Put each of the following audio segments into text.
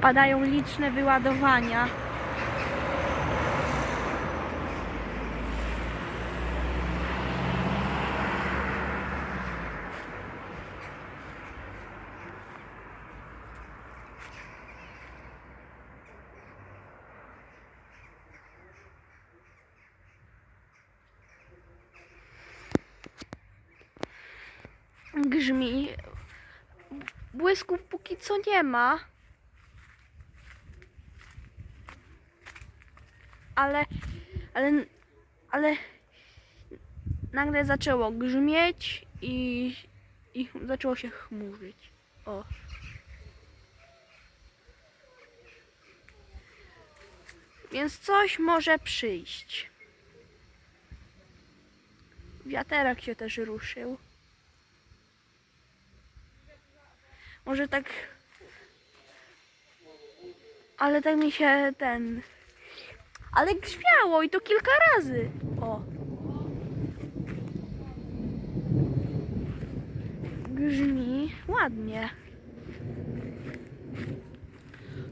padają liczne wyładowania. Grzmi. Błysków póki co nie ma. Ale, ale, ale nagle zaczęło grzmieć i, i zaczęło się chmurzyć. O. Więc coś może przyjść. Wiaterak się też ruszył. Może tak. Ale tak mi się ten. Ale grzmiało i to kilka razy. O. Grzmi ładnie.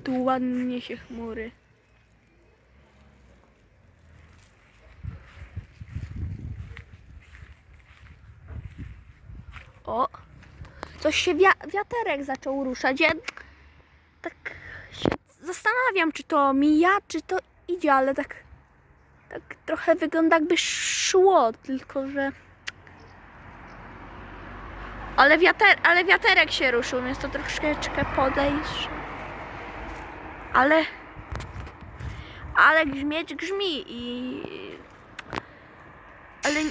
Tu ładnie się chmury. O. Coś się wia- wiaterek zaczął ruszać. Ja tak się zastanawiam, czy to mija, czy to idzie, ale tak, tak trochę wygląda jakby szło, tylko że. Ale, wiater, ale wiaterek się ruszył, więc to troszeczkę podejść. Ale. Ale grzmieć grzmi i. Ale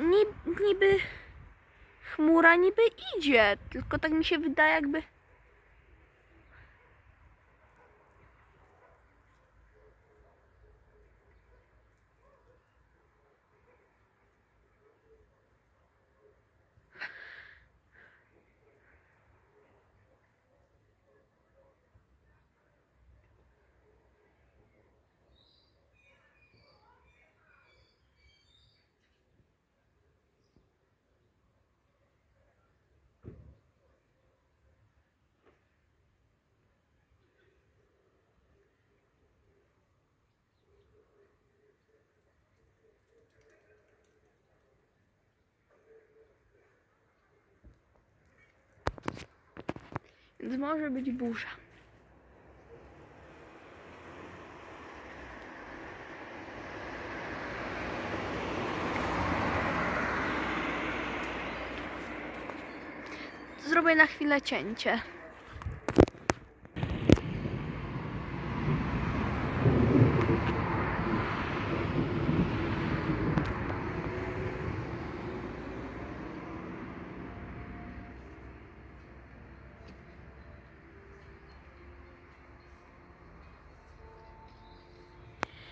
ni- niby chmura niby idzie, tylko tak mi się wydaje jakby... Więc może być burza. Zrobię na chwilę cięcie.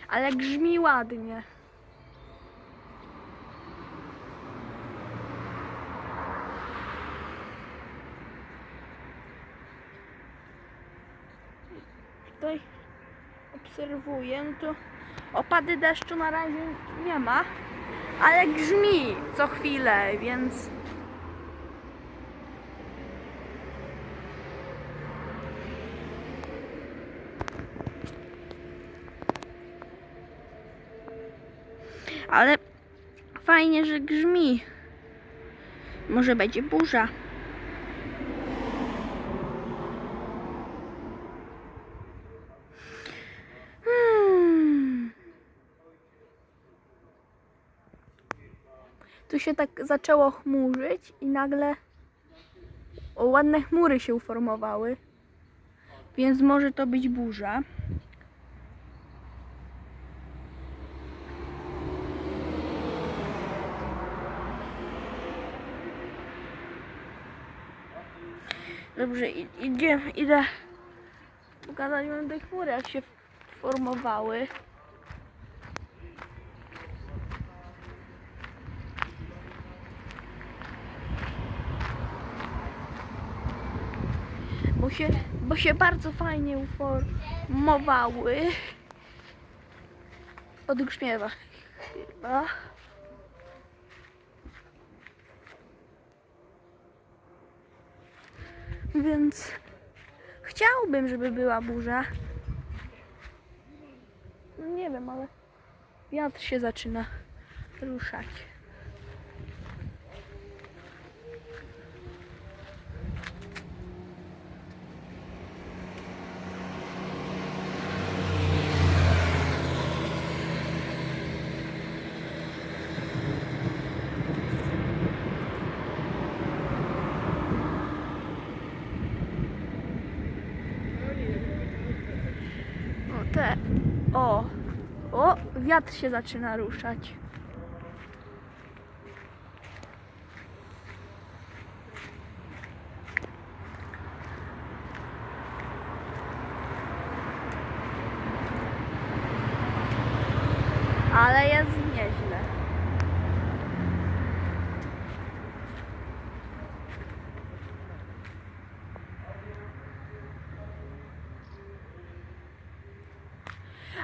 Ale grzmi ładnie. Tutaj obserwuję, no to opady deszczu na razie nie ma, ale grzmi co chwilę, więc ale fajnie, że grzmi. Może będzie burza. Hmm. Tu się tak zaczęło chmurzyć i nagle ładne chmury się uformowały. Więc może to być burza. Dobrze, idzie, idę pokazać wam te chmury, jak się formowały. Bo się, bo się bardzo fajnie uformowały. Odgrzmiewa chyba. Więc Chciałbym, żeby była burza. No nie wiem, ale wiatr się zaczyna ruszać. O, te. O. Wiatr się zaczyna ruszać. Ale jest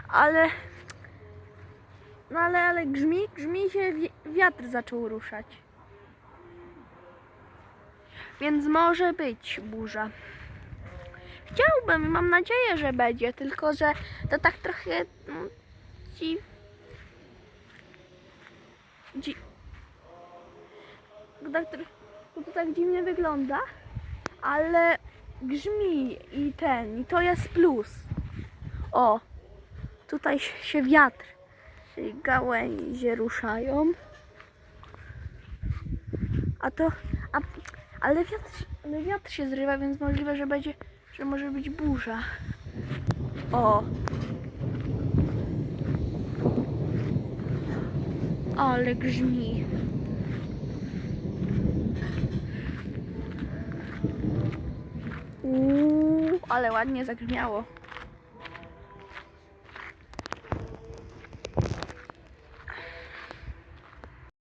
Ale. No ale, ale grzmi, grzmi się wi- wiatr zaczął ruszać. Więc może być burza. Chciałbym, mam nadzieję, że będzie, tylko że to tak trochę mm, dziw... Dzi... Tak, to tak dziwnie wygląda, ale grzmi i ten, i to jest plus. O, tutaj się- wiatr, czyli gałęzie ruszają. A to, a, ale wiatr, ale wiatr się zrywa, więc możliwe, że będzie, że może być burza. O. Ale grzmi. Uuu, ale ładnie zagrzmiało.